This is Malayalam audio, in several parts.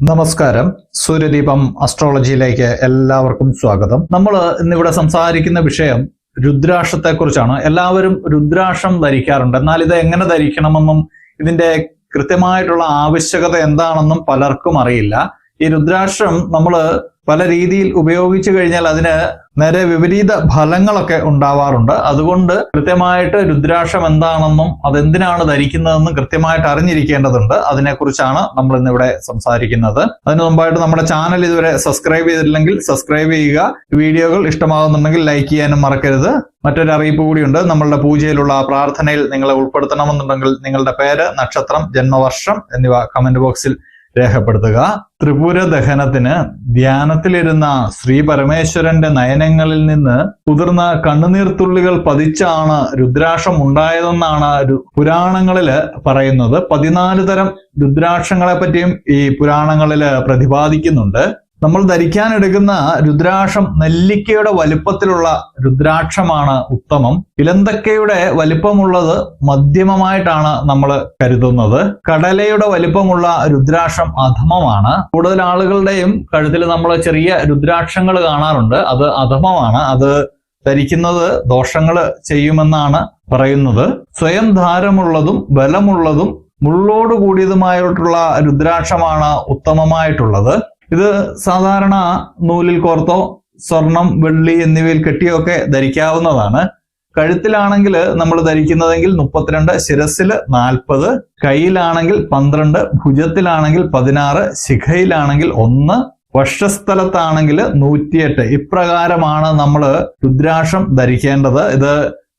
നമസ്കാരം. സൂര്യദീപം അസ്ട്രോളജിയിലേക്ക് എല്ലാവർക്കും സ്വാഗതം. നമ്മൾ ഇന്നിവിടെ സംസാരിക്കുന്ന വിഷയം രുദ്രാക്ഷത്തെ കുറിച്ചാണ് എല്ലാവരും രുദ്രാക്ഷം ധരിക്കാറുണ്ട്. എന്നാൽ ഇത് എങ്ങനെ ധരിക്കണമെന്നും ഇതിന്റെ കൃത്യമായിട്ടുള്ള ആവശ്യകത എന്താണെന്നും പലർക്കും അറിയില്ല. ഈ രുദ്രാക്ഷം നമ്മൾ പല രീതിയിൽ ഉപയോഗിച്ചു കഴിഞ്ഞാൽ അതിന് നേരെ വിപരീത ഫലങ്ങളൊക്കെ ഉണ്ടാവാറുണ്ട്. അതുകൊണ്ട് കൃത്യമായിട്ട് രുദ്രാക്ഷം എന്താണെന്നും അതെന്തിനാണ് ധരിക്കുന്നതെന്നും കൃത്യമായിട്ട് അറിഞ്ഞിരിക്കേണ്ടതുണ്ട്. അതിനെക്കുറിച്ചാണ് നമ്മൾ ഇന്നിവിടെ സംസാരിക്കുന്നത്. അതിനു മുമ്പായിട്ട് നമ്മുടെ ചാനൽ ഇതുവരെ സബ്സ്ക്രൈബ് ചെയ്തിട്ടില്ലെങ്കിൽ സബ്സ്ക്രൈബ് ചെയ്യുക. വീഡിയോകൾ ഇഷ്ടമാകുന്നുണ്ടെങ്കിൽ ലൈക്ക് ചെയ്യാനും മറക്കരുത്. മറ്റൊരു അറിയിപ്പ് കൂടിയുണ്ട്. നമ്മളുടെ പൂജയിലുള്ള പ്രാർത്ഥനയിൽ നിങ്ങളെ ഉൾപ്പെടുത്തണമെന്നുണ്ടെങ്കിൽ നിങ്ങളുടെ പേര് നക്ഷത്രം ജന്മവർഷം എന്നിവ കമന്റ് ബോക്സിൽ രേഖപ്പെടുത്തുക. ത്രിപുര ദഹനത്തിന് ധ്യാനത്തിലിരുന്ന ശ്രീ പരമേശ്വരന്റെ നയനങ്ങളിൽ നിന്ന് കുതിർന്ന കണ്ണുനീർത്തുള്ളികൾ പതിച്ചാണ് രുദ്രാക്ഷം ഉണ്ടായതെന്നാണ് പുരാണങ്ങളിൽ പറയുന്നത്. പതിനാല് തരം രുദ്രാക്ഷങ്ങളെ പറ്റിയും ഈ പുരാണങ്ങളിൽ പ്രതിപാദിക്കുന്നുണ്ട്. നമ്മൾ ധരിക്കാൻ എടുക്കുന്ന രുദ്രാക്ഷം നെല്ലിക്കയുടെ വലുപ്പത്തിലുള്ള രുദ്രാക്ഷമാണ് ഉത്തമം. ഇലന്തക്കയുടെ വലിപ്പമുള്ളത് മധ്യമമായിട്ടാണ് നമ്മൾ കരുതുന്നത്. കടലയുടെ വലിപ്പമുള്ള രുദ്രാക്ഷം അധമമാണ്. കൂടുതൽ ആളുകളുടെയും കഴുത്തിൽ നമ്മൾ ചെറിയ രുദ്രാക്ഷങ്ങൾ കാണാറുണ്ട്. അത് അധമമാണ്. അത് ധരിക്കുന്നത് ദോഷങ്ങൾ ചെയ്യുമെന്നാണ് പറയുന്നത്. സ്വയം ധാരമുള്ളതും ബലമുള്ളതും മുള്ളോട് കൂടിയതുമായിട്ടുള്ള രുദ്രാക്ഷമാണ് ഉത്തമമായിട്ടുള്ളത്. ഇത് സാധാരണ നൂലിൽ കോർത്തോ സ്വർണം വെള്ളി എന്നിവയിൽ കെട്ടിയൊക്കെ ധരിക്കാവുന്നതാണ്. കഴുത്തിലാണെങ്കിൽ നമ്മൾ ധരിക്കുന്നതെങ്കിൽ മുപ്പത്തിരണ്ട് ശിരസിൽ നാൽപ്പത് കയ്യിലാണെങ്കിൽ പന്ത്രണ്ട് ഭുജത്തിലാണെങ്കിൽ പതിനാറ് ശിഖയിലാണെങ്കിൽ ഒന്ന് വക്ഷസ്ഥലത്താണെങ്കിൽ നൂറ്റിയെട്ട്. ഇപ്രകാരമാണ് നമ്മൾ രുദ്രാക്ഷം ധരിക്കേണ്ടത്. ഇത്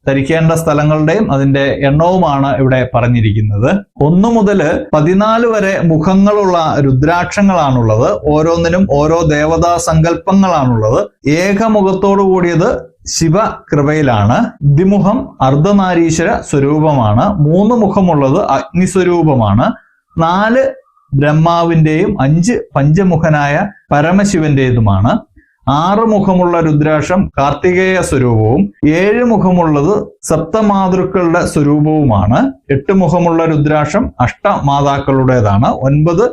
ധരിക്കേണ്ട സ്ഥലങ്ങളുടെയും അതിന്റെ എണ്ണവുമാണ് ഇവിടെ പറഞ്ഞിരിക്കുന്നത്. ഒന്നു മുതൽ പതിനാല് വരെ മുഖങ്ങളുള്ള രുദ്രാക്ഷങ്ങളാണുള്ളത്. ഓരോന്നിനും ഓരോ ദേവതാ സങ്കല്പങ്ങളാണുള്ളത്. ഏകമുഖത്തോടു കൂടിയത് ശിവ കൃപയിലാണ്. ദ്വിമുഖം അർദ്ധനാരീശ്വര സ്വരൂപമാണ്. മൂന്ന് മുഖമുള്ളത് അഗ്നി സ്വരൂപമാണ്. നാല് ബ്രഹ്മാവിന്റെയും അഞ്ച് പഞ്ചമുഖനായ പരമശിവന്റേതുമാണ്. ആറ് മുഖമുള്ള രുദ്രാക്ഷം കാർത്തികേയ സ്വരൂപവും ഏഴ് മുഖമുള്ളത് സപ്തമാതൃക്കളുടെ സ്വരൂപവുമാണ്. എട്ട് മുഖമുള്ള രുദ്രാക്ഷം അഷ്ടമാതാക്കളുടേതാണ്. ഒൻപത്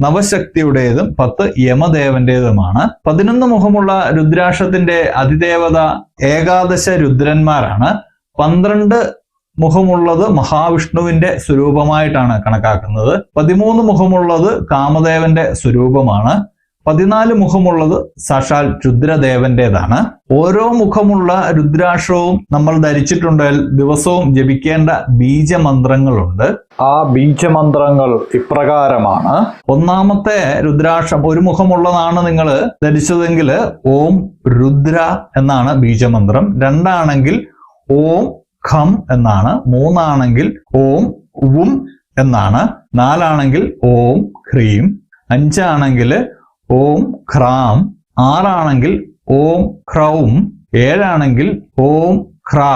നവശക്തിയുടേതും പത്ത് യമദേവന്റേതുമാണ്. പതിനൊന്ന് മുഖമുള്ള രുദ്രാക്ഷത്തിന്റെ അതിദേവത ഏകാദശ രുദ്രന്മാരാണ്. പന്ത്രണ്ട് മുഖമുള്ളത് മഹാവിഷ്ണുവിന്റെ സ്വരൂപമായിട്ടാണ് കണക്കാക്കുന്നത്. പതിമൂന്ന് മുഖമുള്ളത് കാമദേവന്റെ സ്വരൂപമാണ്. പതിനാല് മുഖമുള്ളത് സാക്ഷാൽ രുദ്രദേവന്റേതാണ്. ഓരോ മുഖമുള്ള രുദ്രാക്ഷവും നമ്മൾ ധരിച്ചിട്ടുണ്ടെങ്കിൽ ദിവസവും ജപിക്കേണ്ട ബീജമന്ത്രങ്ങളുണ്ട്. ആ ബീജമന്ത്രങ്ങൾ ഇപ്രകാരമാണ്. ഒന്നാമത്തെ രുദ്രാക്ഷം ഒരു മുഖമുള്ളതാണ് നിങ്ങൾ ധരിച്ചതെങ്കിൽ ഓം രുദ്ര എന്നാണ് ബീജമന്ത്രം. രണ്ടാണെങ്കിൽ ഓം ഖം എന്നാണ്. മൂന്നാണെങ്കിൽ ഓം ഉം എന്നാണ്. നാലാണെങ്കിൽ ഓം ഹ്രീം. അഞ്ചാണെങ്കിൽ ഓം ഖ്രാം ആറാണെങ്കിൽ ഓം ഖ്രൗം ഏഴാണെങ്കിൽ ഓം ഖ്രാ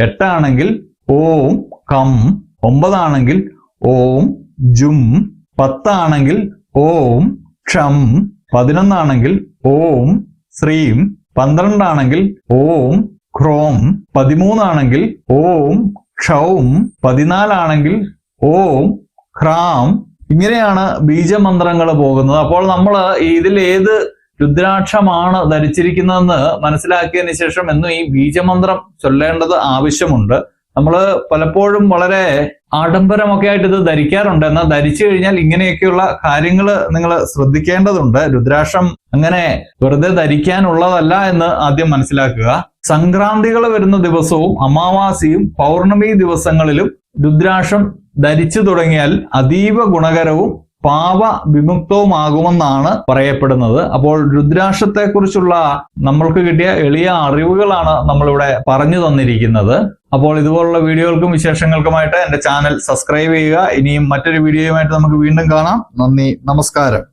എട്ടാണെങ്കിൽ ഓം കം ഒമ്പതാണെങ്കിൽ ഓം ജും പത്താണെങ്കിൽ ഓം ക്ഷം പതിനൊന്നാണെങ്കിൽ ഓം ശ്രീം പന്ത്രണ്ടാണെങ്കിൽ ഓം ഖ്രോം പതിമൂന്നാണെങ്കിൽ ഓം ക്ഷൗം പതിനാലാണെങ്കിൽ ഓം ഖ്രാം ഇങ്ങനെയാണ് ബീജമന്ത്രങ്ങൾ പോകുന്നത്. അപ്പോൾ നമ്മൾ ഇതിൽ ഏത് രുദ്രാക്ഷമാണ് ധരിച്ചിരിക്കുന്നതെന്ന് മനസ്സിലാക്കിയതിന് ശേഷം എന്നും ഈ ബീജമന്ത്രം ചൊല്ലേണ്ടത് ആവശ്യമുണ്ട്. നമ്മൾ പലപ്പോഴും വളരെ ആഡംബരമൊക്കെ ആയിട്ട് ഇത് ധരിക്കാറുണ്ട്. എന്നാൽ ധരിച്ചു കഴിഞ്ഞാൽ ഇങ്ങനെയൊക്കെയുള്ള കാര്യങ്ങൾ നിങ്ങൾ ശ്രദ്ധിക്കേണ്ടതുണ്ട്. രുദ്രാക്ഷം അങ്ങനെ വെറുതെ ധരിക്കാനുള്ളതല്ല എന്ന് ആദ്യം മനസ്സിലാക്കുക. സംക്രാന്തികൾ വരുന്ന ദിവസവും അമാവാസിയും പൗർണമി ദിവസങ്ങളിലും രുദ്രാക്ഷം ധരിച്ചു തുടങ്ങിയാൽ അതീവ ഗുണകരവും പാപ വിമുക്തവുമാകുമെന്നാണ് പറയപ്പെടുന്നത്. അപ്പോൾ രുദ്രാക്ഷത്തെ കുറിച്ചുള്ള നമ്മൾക്ക് കിട്ടിയ എളിയ അറിവുകളാണ് നമ്മളിവിടെ പറഞ്ഞു തന്നിരിക്കുന്നത്. അപ്പോൾ ഇതുപോലുള്ള വീഡിയോകൾക്കും വിശേഷങ്ങൾക്കുമായിട്ട് എന്റെ ചാനൽ സബ്സ്ക്രൈബ് ചെയ്യുക. ഇനിയും മറ്റൊരു വീഡിയോയുമായിട്ട് നമുക്ക് വീണ്ടും കാണാം. നന്ദി. നമസ്കാരം.